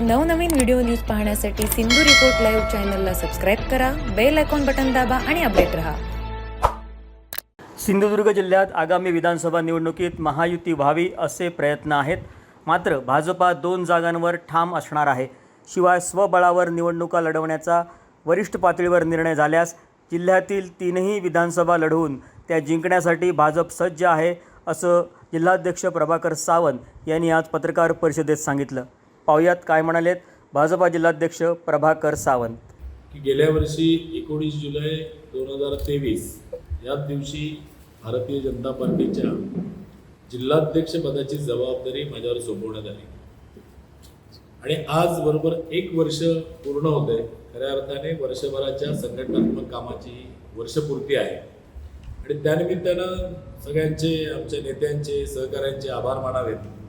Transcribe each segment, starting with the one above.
नवनवीन video news पाहण्यासाठी Sindhu report live चॅनलला सबस्क्राईब करा बेल आयकॉन बटन दाबा आणि अपडेट रहा. सिंधुदुर्ग जिल्ह्यात आगामी विधानसभा निवडणुकीत महायुती व्हावी असे प्रयत्न आहेत. मात्र भाजपा दोन जागांवर ठाम असणार आहे. शिवाय स्वबळावर निवडणुका लढवण्याचा वरिष्ठ पातळीवर निर्णय झाल्यास जिल्ह्यातील तीनही विधानसभा लढवून त्या जिंकण्यासाठी भाजप सज्ज आहे असं जिल्हाध्यक्ष प्रभाकर सावंत यांनी आज पत्रकार परिषदेत सांगितलं. पाहुयात काय म्हणालेत भाजपा जिल्हाध्यक्ष प्रभाकर सावंत. की गेल्या वर्षी एकोणीस जुलै दोन हजार तेवीस याच दिवशी भारतीय जनता पार्टीच्या जिल्हाध्यक्षपदाची जबाबदारी माझ्यावर सोपवण्यात आली. आणि आज बरोबर एक वर्ष पूर्ण होत आहे खऱ्या अर्थाने वर्षभराच्या संघटनात्मक कामाची वर्षपूर्ती आहे. आणि त्यानिमित्तानं सगळ्यांचे आमच्या नेत्यांचे सहकाऱ्यांचे आभार मानावेत.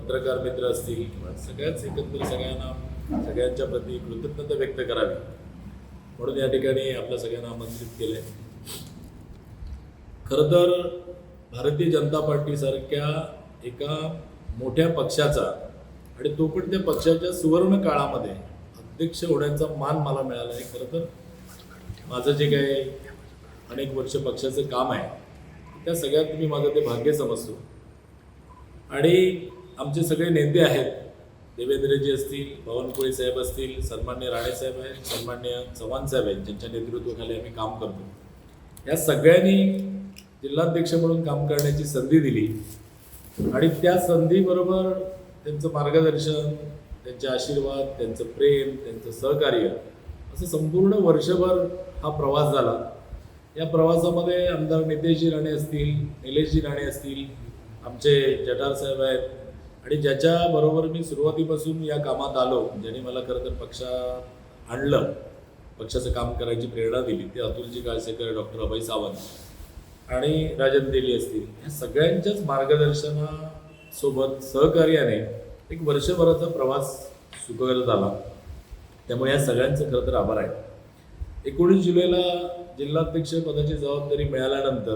पत्रकार मित्र असतील किंवा सगळ्याच एकत्र सगळ्यांना सगळ्यांच्या प्रती कृतज्ञता व्यक्त करावी. म्हणून या ठिकाणी आपल्या सगळ्यांना आमंत्रित केलं आहे खरं तर भारतीय जनता पार्टीसारख्या एका मोठ्या पक्षाचा आणि तो पण त्या पक्षाच्या सुवर्ण काळामध्ये अध्यक्ष होण्याचा मान मला मिळाला आहे खरं तर माझं जे काही अनेक वर्ष पक्षाचं काम आहे त्या सगळ्यात मी माझं ते भाग्य समजतो. आणि आमचे सगळे नेते आहेत. देवेंद्रजी असतील भवनकुळे साहेब असतील सन्मान्य राणेसाहेब आहेत सन्मान्य चव्हाण साहेब आहेत ज्यांच्या नेतृत्वाखाली आम्ही काम करतो. या सगळ्यांनी जिल्हाध्यक्ष म्हणून काम करण्याची संधी दिली. आणि त्या संधीबरोबर त्यांचं मार्गदर्शन त्यांचे आशीर्वाद त्यांचं प्रेम त्यांचं सहकार्य असं संपूर्ण वर्षभर हा प्रवास झाला. या प्रवासामध्ये आमदार नितेशजी राणे असतील निलेशजी राणे असतील आमचे जटार साहेब आहेत आणि ज्याच्याबरोबर मी सुरुवातीपासून या कामात आलो ज्याने मला खरं तर पक्षात आणलं पक्षाचं काम करायची प्रेरणा दिली ते अतुलजी काळसेकर डॉक्टर अभय सावंत आणि राजन देली असतील या सगळ्यांच्याच मार्गदर्शनासोबत सहकार्याने एक वर्षभराचा प्रवास सुखकर झाला त्यामुळे या सगळ्यांचं खरं तर आभार आहे. एकोणीस जुलैला जिल्हाध्यक्ष पदाची जबाबदारी मिळाल्यानंतर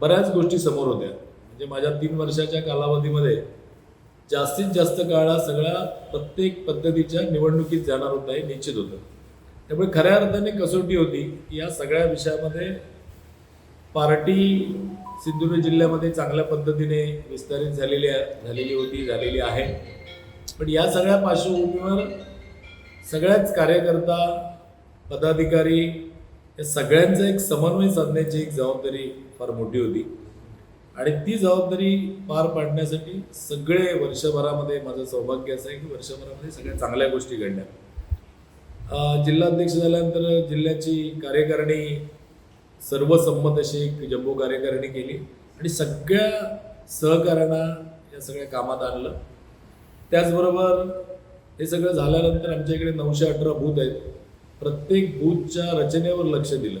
बऱ्याच गोष्टी समोर होत्या. म्हणजे माझ्या तीन वर्षाच्या कालावधीमध्ये जास्तीत जास्त काळ हा सगळ्या प्रत्येक पद्धतीच्या निवडणुकीत जाणार होता हे निश्चित होतं. त्यामुळे खऱ्या अर्थाने कसोटी होती. की या सगळ्या विषयामध्ये पार्टी सिंधुदुर्ग जिल्ह्यामध्ये चांगल्या पद्धतीने विस्तारित झालेली झालेली होती झालेली आहे. पण या सगळ्या पार्श्वभूमीवर सगळ्याच कार्यकर्ता पदाधिकारी या सगळ्यांचा एक समन्वय साधण्याची एक जबाबदारी फार मोठी होती. आणि ती जबाबदारी पार पाडण्यासाठी सगळे वर्षभरामध्ये माझं सौभाग्य असं आहे की वर्षभरामध्ये सगळ्या चांगल्या गोष्टी घडल्या. जिल्हाध्यक्ष झाल्यानंतर जिल्ह्याची कार्यकारिणी सर्वसंमत अशी एक जम्बो कार्यकारिणी केली आणि सगळ्या सहकाऱ्यांना या सगळ्या कामात आणलं. त्याचबरोबर हे सगळं झाल्यानंतर आमच्या इकडे नऊशे अठरा बूथ आहेत. प्रत्येक बूथच्या रचनेवर लक्ष दिलं.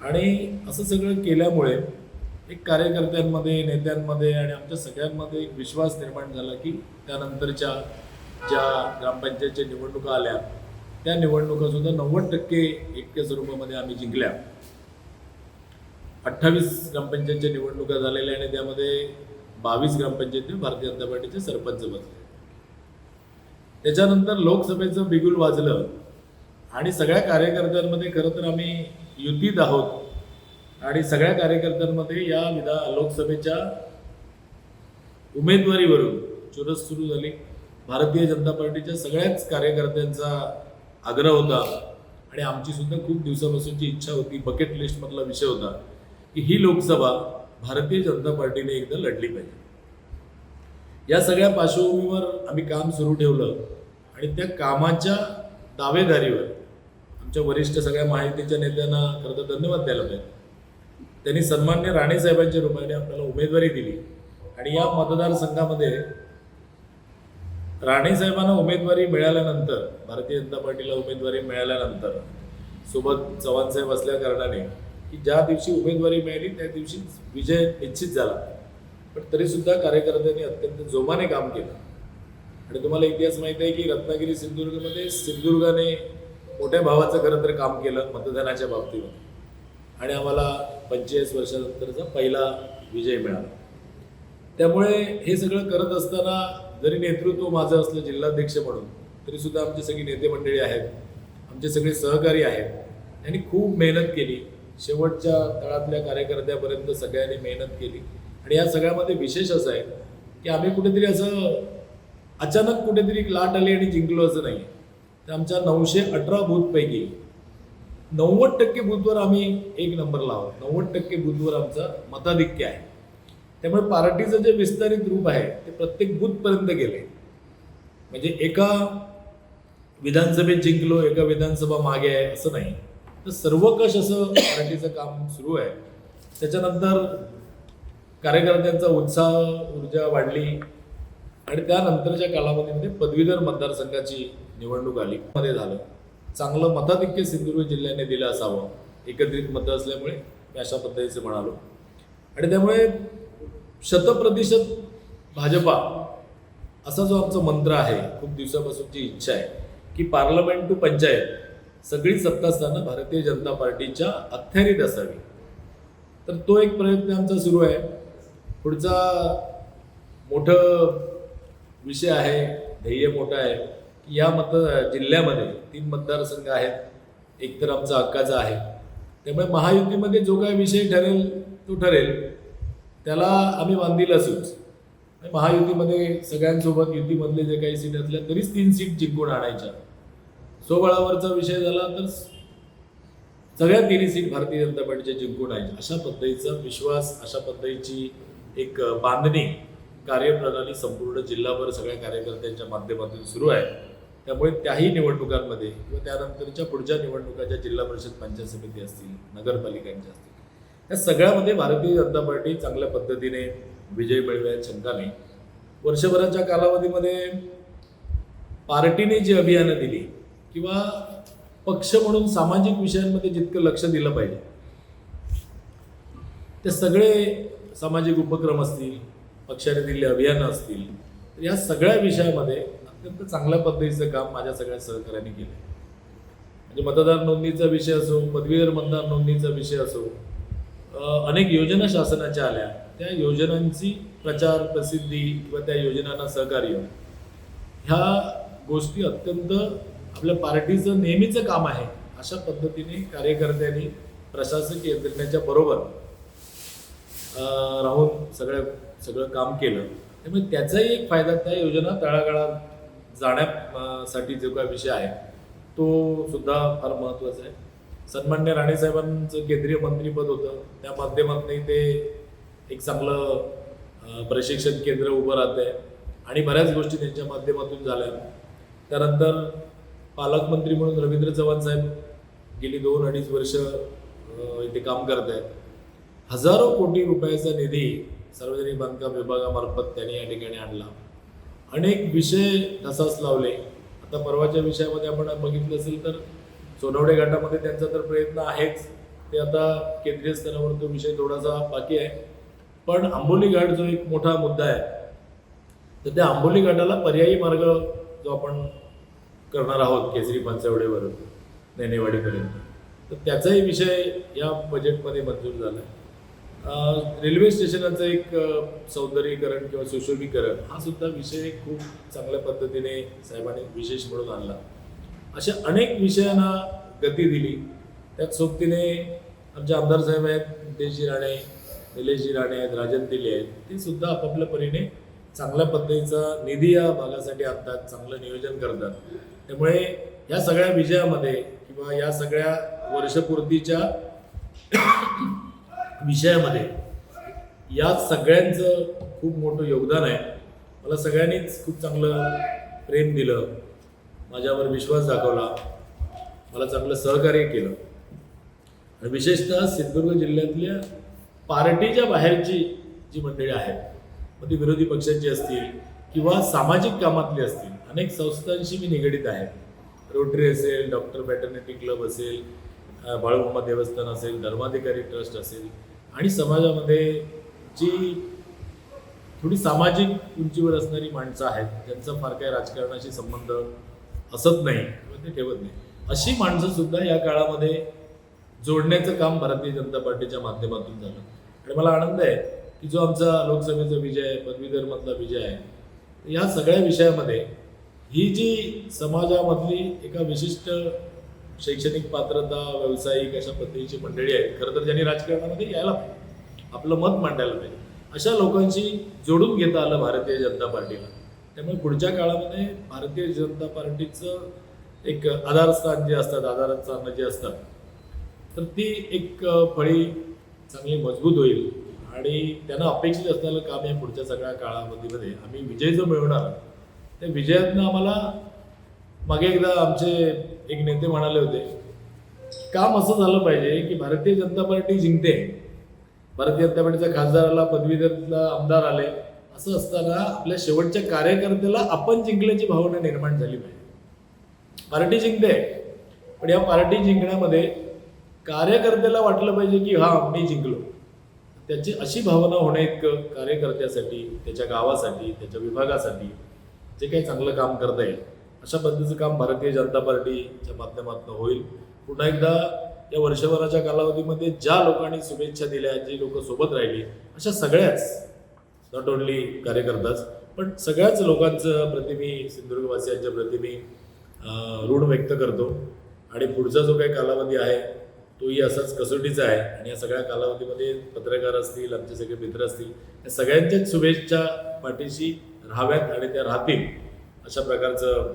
आणि असं सगळं केल्यामुळे एक कार्यकर्त्यांमध्ये नेत्यांमध्ये आणि आमच्या सगळ्यांमध्ये एक विश्वास निर्माण झाला की त्यानंतरच्या ज्या ग्रामपंचायतच्या निवडणुका आल्या त्या निवडणुकासुद्धा नव्वद टक्के इतक्या स्वरूपामध्ये आम्ही जिंकल्या. अठ्ठावीस ग्रामपंचायतच्या निवडणुका झालेल्या आणि त्यामध्ये बावीस ग्रामपंचायती भारतीय जनता पार्टीचे सरपंच बसले. त्याच्यानंतर लोकसभेचं बिगुल वाजलं आणि सगळ्या कार्यकर्त्यांमध्ये खरं तर आम्ही युतीत आहोत. आणि सगळ्या कार्यकर्त्यांमध्ये या विधा लोकसभेच्या उमेदवारीवरून चुरस सुरू झाली. भारतीय जनता पार्टीच्या सगळ्याच कार्यकर्त्यांचा आग्रह होता आणि आमची सुद्धा खूप दिवसापासूनची इच्छा होती बकेट लिस्टमधला विषय होता की ही लोकसभा भारतीय जनता पार्टीने एकदा लढली पाहिजे. या सगळ्या पार्श्वभूमीवर आम्ही काम सुरू ठेवलं आणि त्या कामाच्या दावेदारीवर आमच्या वरिष्ठ सगळ्या माहितीच्या नेत्यांना खरं तर धन्यवाद द्यायला पाहिजे. त्यांनी सन्मान्य राणेसाहेबांच्या रूपाने आपल्याला उमेदवारी दिली. आणि या मतदारसंघामध्ये राणेसाहेबांना उमेदवारी मिळाल्यानंतर भारतीय जनता पार्टीला उमेदवारी मिळाल्यानंतर सोबत चव्हाणसाहेब असल्या कारणाने की ज्या दिवशी उमेदवारी मिळाली त्या दिवशी विजय निश्चित झाला. पण तरीसुद्धा कार्यकर्त्यांनी अत्यंत जोमाने काम केलं. आणि तुम्हाला इतिहास माहीत आहे की रत्नागिरी सिंधुदुर्गमध्ये सिंधुदुर्गाने मोठ्या भावाचं खरं तर काम केलं मतदानाच्या बाबतीमध्ये. आणि आम्हाला पंचेचाळीस वर्षानंतरचा पहिला विजय मिळाला. त्यामुळे हे सगळं करत असताना जरी नेतृत्व माझं असलं जिल्हाध्यक्ष म्हणून तरीसुद्धा आमची सगळी नेते मंडळी आहेत आमचे सगळे सहकारी आहेत. त्यांनी खूप मेहनत केली. शेवटच्या तळातल्या कार्यकर्त्यापर्यंत सगळ्यांनी मेहनत केली. आणि या सगळ्यामध्ये विशेष असं आहे की आम्ही कुठेतरी असं अचानक कुठेतरी एक लाट आली आणि जिंकलो असं नाही तर आमच्या नऊशे अठरा बूथपैकी नव्वद टक्के बूथवर आम्ही एक नंबर लावतो नव्वद टक्के बूथवर आमचं मताधिक्य आहे. त्यामुळे पार्टीचं जे विस्तारित रूप आहे ते प्रत्येक बूथपर्यंत गेले. म्हणजे एका विधानसभेत जिंकलो एका विधानसभा मागे आहे असं नाही. तर सर्वकष असं पार्टीचं काम सुरू आहे. त्याच्यानंतर कार्यकर्त्यांचा उत्साह ऊर्जा वाढली. आणि त्यानंतरच्या कालावधीमध्ये पदवीधर मतदारसंघाची निवडणूक आली. मध्ये झालं. चांगलं मताधिक्य सिंधुदुर्ग जिल्ह्याने दिलं असावं एकत्रित मतं असल्यामुळे मी अशा पद्धतीचं म्हणालो. आणि त्यामुळे शतप्रतिशत भाजपा असा जो आमचा मंत्र आहे खूप दिवसापासूनची इच्छा आहे की पार्लमेंट टू पंचायत सगळी सत्तास्थानं भारतीय जनता पार्टीच्या अखत्यारीत असावी. तर तो एक प्रयत्न आमचा सुरू आहे. पुढचा मोठं विषय आहे ध्येय मोठं आहे. या मत जिल्ह्यामध्ये तीन मतदारसंघ आहेत. एक तर आमचा हक्काचा आहे. त्यामुळे महायुतीमध्ये जो काही विषय ठरेल तो ठरेल. त्याला आम्ही बांधील असूच. महायुतीमध्ये सगळ्यांसोबत युतीमधले जे काही सीट असल्या तरीच तीन सीट जिंकून आणायच्या. सोबळावरचा विषय झाला तर सगळ्या तिन्ही सीट भारतीय जनता पार्टीच्या जिंकून आहे अशा पद्धतीचा विश्वास अशा पद्धतीची एक बांधणी कार्यप्रणाली संपूर्ण जिल्हाभर सगळ्या कार्यकर्त्यांच्या माध्यमातून सुरू आहे. त्यामुळे त्याही निवडणुकांमध्ये किंवा त्यानंतरच्या पुढच्या निवडणुका ज्या जिल्हा परिषद पंचायत समिती असतील नगरपालिकांच्या असतील या सगळ्यामध्ये भारतीय जनता पार्टी चांगल्या पद्धतीने विजय मिळवेल शंका नाही. वर्षभराच्या कालावधीमध्ये पार्टीने जी अभियानं दिली किंवा पक्ष म्हणून सामाजिक विषयांमध्ये जितकं लक्ष दिलं पाहिजे ते सगळे सामाजिक उपक्रम असतील पक्षाने दिलेली अभियानं असतील या सगळ्या विषयामध्ये अत्यंत चांगल्या पद्धतीचं काम माझ्या सगळ्या सहकार्याने केलं म्हणजे मतदार नोंदणीचा विषय असो पदवीधर मतदार नोंदणीचा विषय असो अनेक योजना शासनाच्या आल्या. त्या योजनांची प्रचार प्रसिद्धी किंवा त्या योजनांना सहकार्य ह्या गोष्टी अत्यंत आपल्या पार्टीचं नेहमीचं काम आहे अशा पद्धतीने कार्यकर्त्यांनी प्रशासकीय यंत्रणेच्या बरोबर राहून सगळं सगळं काम केलं. त्यामुळे त्याचाही एक फायदा त्या योजना तळागाळात जाण्यासाठी जो काय विषय आहे तो सुद्धा फार महत्त्वाचा आहे. सन्मान्य राणेसाहेबांचं केंद्रीय मंत्रीपद होतं. त्या माध्यमातूनही ते एक चांगलं प्रशिक्षण केंद्र उभं राहत आहे. आणि बऱ्याच गोष्टी त्यांच्या माध्यमातून झाल्या. त्यानंतर पालकमंत्री म्हणून रवींद्र चव्हाण साहेब गेली दोन अडीच वर्ष इथे काम करत आहेत. हजारो कोटी रुपयाचा निधी सार्वजनिक बांधकाम विभागामार्फत त्यांनी या ठिकाणी आणला. अनेक विषय धसास लावले. आता परवाच्या विषयामध्ये आपण बघितलं असेल तर सोनवडे घाटामध्ये त्यांचा तर प्रयत्न आहेच. ते आता केंद्रीय स्तरावर तो विषय थोडासा बाकी आहे. पण आंबोली घाट जो एक मोठा मुद्दा आहे तर त्या आंबोली घाटाला पर्यायी मार्ग जो आपण करणार आहोत केसरी पंचवडेवर नेनेवाडीपर्यंत. तर त्याचाही विषय या बजेटमध्ये मंजूर झाला आहे रेल्वे स्टेशनाचं एक सौंदर्यीकरण किंवा सुशोभीकरण हा सुद्धा विषय खूप चांगल्या पद्धतीने साहेबांनी विशेष म्हणून आणला. अशा अनेक विषयांना गती दिली. त्यात सोबतीने आमचे आमदार साहेब आहेत नितेशजी राणे निलेशजी राणे आहेत राजन दिले आहेत ते सुद्धा आपापल्या परीने चांगल्या पद्धतीचा निधी या भागासाठी आणतात चांगलं नियोजन करतात. त्यामुळे या सगळ्या विजयामध्ये किंवा या सगळ्या वर्षपूर्तीच्या विषयामध्ये. या सगळ्यांचं खूप मोठं योगदान आहे. मला सगळ्यांनीच खूप चांगलं प्रेम दिलं. माझ्यावर विश्वास दाखवला. मला चांगलं सहकार्य केलं. आणि विशेषतः सिंधुदुर्ग जिल्ह्यातल्या पार्टीच्या बाहेरची जी मंडळी आहेत मग ती विरोधी पक्षाची असतील किंवा सामाजिक कामातली असतील अनेक संस्थांशी मी निगडीत आहे. रोटरी असेल डॉक्टर पॅटर्निटी क्लब असेल बाळगुंबा बाळूमामा देवस्थान असेल धर्माधिकारी ट्रस्ट असेल आणि समाजामध्ये जी थोडी सामाजिक उंचीवर असणारी माणसं आहेत ज्यांचा फार काही राजकारणाशी संबंध असत नाही किंवा ते ठेवत नाही. अशी माणसंसुद्धा या काळामध्ये जोडण्याचं काम भारतीय जनता पार्टीच्या माध्यमातून झालं. आणि मला आनंद आहे की जो आमचा लोकसभेचा विजय आहे पदवीधरमधला विजय आहे या सगळ्या विषयामध्ये ही जी समाजामधली एका विशिष्ट शैक्षणिक पात्रता व्यावसायिक अशा पद्धतीची मंडळी आहेत. खरं तर ज्यांनी राजकारणामध्ये यायला पाहिजे. आपलं मत मांडायला पाहिजे. अशा लोकांशी जोडून घेता आलं भारतीय जनता पार्टीला. त्यामुळे पुढच्या काळामध्ये भारतीय जनता पार्टीचं एक आधारस्थान जे असतात आधारस्थानं जे असतात तर ती एक फळी चांगली मजबूत होईल. आणि त्यांना अपेक्षित असलेलं काम या पुढच्या सगळ्या काळामध्ये आम्ही विजय जो मिळवणार. त्या विजयातनं आम्हाला मागे एकदा आमचे एक नेते म्हणाले होते काम असं झालं पाहिजे की भारतीय जनता पार्टी जिंकते. भारतीय जनता पार्टीचा खासदाराला पदवीधरला आमदार आले. असं असताना आपल्या शेवटच्या कार्यकर्त्याला आपण जिंकल्याची भावना निर्माण झाली पाहिजे. पार्टी जिंकते पण या पार्टी जिंकण्यामध्ये कार्यकर्त्याला वाटलं पाहिजे की हा मी जिंकलो. त्याची अशी भावना होणं एक कार्यकर्त्यासाठी त्याच्या गावासाठी त्याच्या विभागासाठी जे काही चांगलं काम करता येईल. अशा पद्धतीचं काम भारतीय जनता पार्टीच्या माध्यमातून होईल. पुन्हा एकदा या वर्षभराच्या कालावधीमध्ये ज्या लोकांनी शुभेच्छा दिल्या जी लोक सोबत राहिली अशा सगळ्याच नॉट ओन्ली कार्यकर्ताच पण सगळ्याच लोकांचं प्रति मी सिंधुदुर्गवासियांच्या प्रति मी ऋण व्यक्त करतो. आणि पुढचा जो काही कालावधी आहे तोही असाच कसोटीचा आहे. आणि या सगळ्या कालावधीमध्ये पत्रकार असतील आमचे सगळे मित्र असतील या सगळ्यांच्याच शुभेच्छा पाठीशी राहाव्यात आणि त्या राहतील अशा प्रकारचं